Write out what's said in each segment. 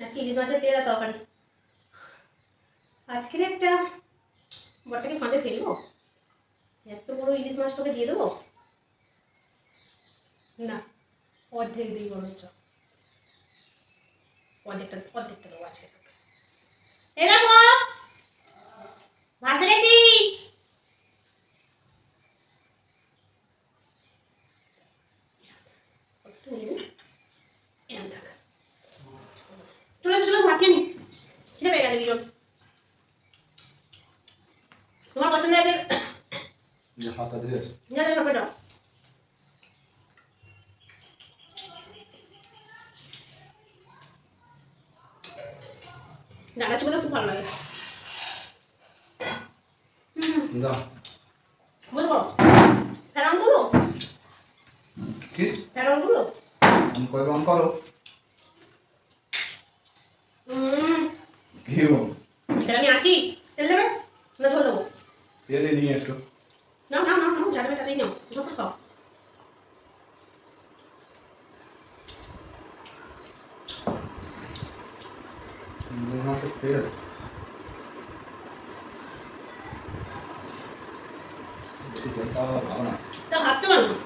আজকে ইলিশ মাছের তেল আর তরকারি। আজকের একটা বরটাকে ফাঁদে ফেলব? এত বড় ইলিশ মাছটাকে দিয়ে দেবো? না, অর্ধেক দিই বরঞ্চ। অর্ধেকটা অর্ধেকটা দেবো আজকে ভাত বেড়েছি একটু নিয়ে নিই। এরম থাক চলে এসো, চলে এসো, ভাত খেয়ে নি খিদে পেয়ে গেছে ভীষণ তোমার পছন্দের আজকে যে হাতটা দিয়ে জানে ব্যাপারটা ডাটা চিবোতে খুব ভালো লাগে। বুঝতে পারো? ফেরানগুলো কি? ফেরানগুলো অন করে অন করো। হুম। কি এটা আমি আছি। তেল দেবে? না ঝোল দেবো? তেলে নিয়ে একটু নাও নাও নাও নাও যাবে তাতেই নাও ঝোল খাও ইলিশ মাছের তেল বেশি তেল খাওয়া ভালো না তা ভাবতে পারো না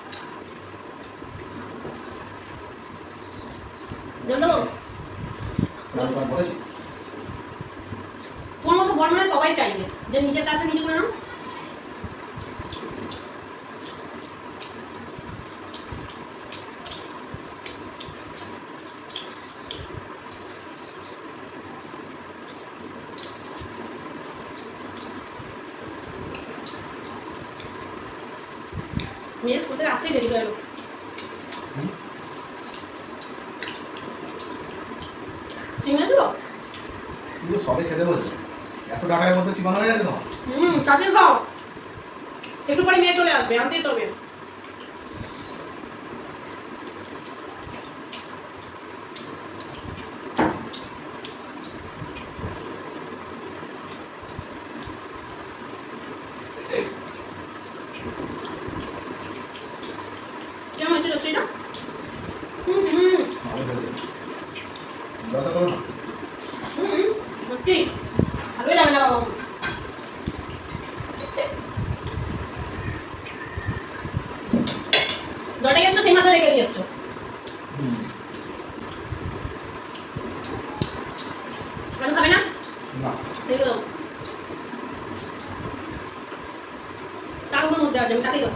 জল দেবো আমি তোমার বলেছি তোমার মতো বড় মানে সবাই চাইবে যে নিজের কাছে নিজে করে নাও মেয়ে স্কুল থেকে আসতেই দেরি হয়ে গেল হুম? চিংড়ি দেবো কিন্তু সবে খেতে বলছে এত টাকার মতো চিবানো হয়ে গেছে তোমার হুম চাকরি খাও একটু পরে মেয়ে চলে আসবে আনতেই তো হবে কেমন হয়েছে চচ্চড়িটা হুম হুম ভালো খেতে জলটা করো সত্যি? ভালোই লাগে না বাবা জটে গেছো সেই মাথা রেখে দিয়ে এসছো। খাবে না? না। দেখে দাও তার উপর মধ্যে আছে আমি তাকেই দাও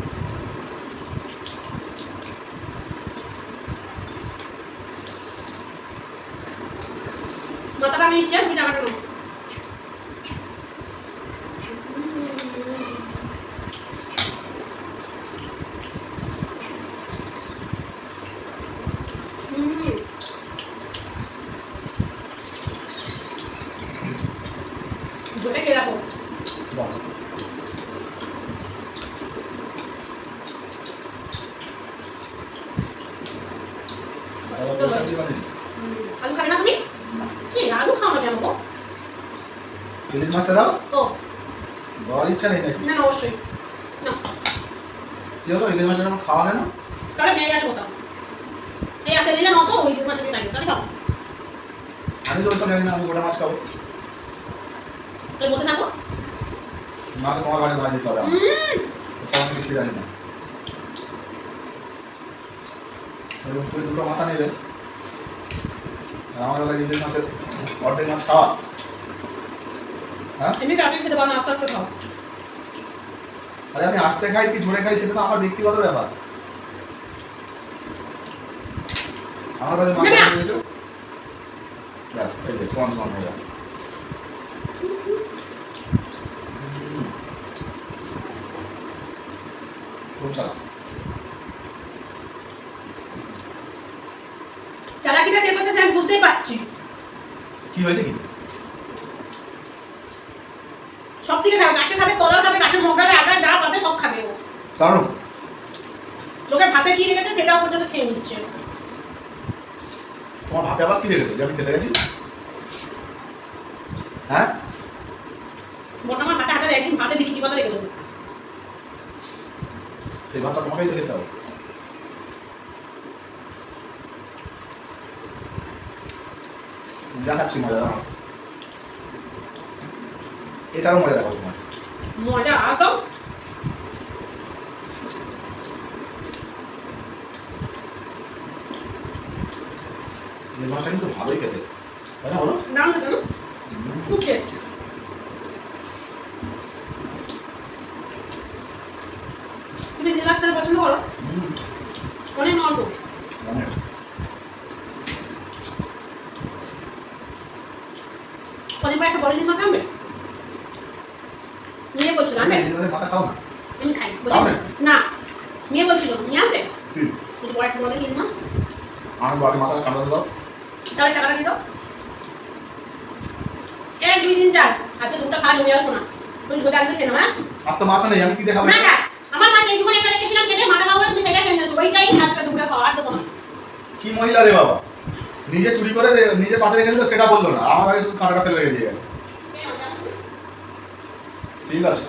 মাথাটা আমি নিচ্ছি তুমি বানিয়ে হুম, আলু খাবে না তুমি? কি? আলু খাও কেন গো? ইলিশ মাছটা দাও? ও। দেওয়ার ইচ্ছা নেই নাকি? না না অবশ্যই। না। কি হলো? ইলিশ মাছটা যখন খাওয়া না? তাহলে ভেঙে গেছে কোথাও? এই হাতে নিলে নত ওই মাছ দিয়ে লাগে। তাহলে খাও। আমি তো ওইসব জানি না আমি গোটা মাছ খাব। তাহলে বসে থাকো। মাকে তোমার বাড়ি মাছ দিতে হবে আমার। কিছু জানি না। দুটো মাথা নেবে। আমার লাগে ইলিশ মাছের অর্ধেক মাছ খাওয়া। হ্যাঁ? এমনি রাত্রে খেতে পারো আস্তে আস্তে খাও। আরে আমি আস্তে খাই কি জোরে খাই সেটা তো আমার ব্যক্তিগত ব্যাপার। আমার বাড়ির মাছ। নিয়েছো ব্যাস এই যে সমান সমান হয়ে যাবে খুব চালা চালাকিটা কে করতেছে আমি বুঝতেই পারছি। কি হয়েছে কি? সব থেকে খাবে গাছে খাবে তলার খাবে গাছের মোগড়ালে আগায় যা পাবে সব খাবে ও। কারণ লোকের ভাতে কি রেখেছে সেটাও পর্যন্ত খেয়ে নিচ্ছে। তোমার ভাতে আবার কি রেখেছো? যে আমি খেতে গেছি? হ্যাঁ? বর্তমান আমার হাতে একদিন ভাতে বিচুটি পাতা রেখে দেবো। সেই ভাতটা তোমাকেই তো খেতে হবে। দেখাচ্ছি মজা। দাঁড়াও এটারও মজা দেখাবো তোমার মজা মাছটা কিন্তু ভালোই খেতে। তাই না বলো? দাম না খুব টেস্ট তুমি দিল মাছ পছন্দ করো অনেক অল্প অনেক। কদিন পর একটা বড় ইলিশ মাছ আনবে? মেয়ে বলছিল আনবে? মাথা খাও না। আমি খাই। না? মেয়ে বলছিল নিয়ে আনবে? বড় একটা বড় দেখি মাছ আমার বাকি মাথাটা কামড়ে দাও। তাহলে টাকাটা দিয়ে দাও। এক দুই দিন চার আজকে দুটো খাওয়া জমে আসো না। তুমি সোজা খেয়ে হ্যাঁ? আর তো মাছ নেই আমি কি দেখাবো? না না। আমার মাছ এইটুকুনি একটা রেখেছিলাম কেটে মাথা তুমি সেটা খেয়ে নিয়েছো। ওইটাই আজকে দুটো খাওয়া আর দেবো না। কি মহিলা রে বাবা? নিজে চুরি করে নিজে পাতে রেখে দিল সেটা বলল না। আমার আগে শুধু কাঁটাটা ফেলে রেখে দিয়ে? ঠিক আছে।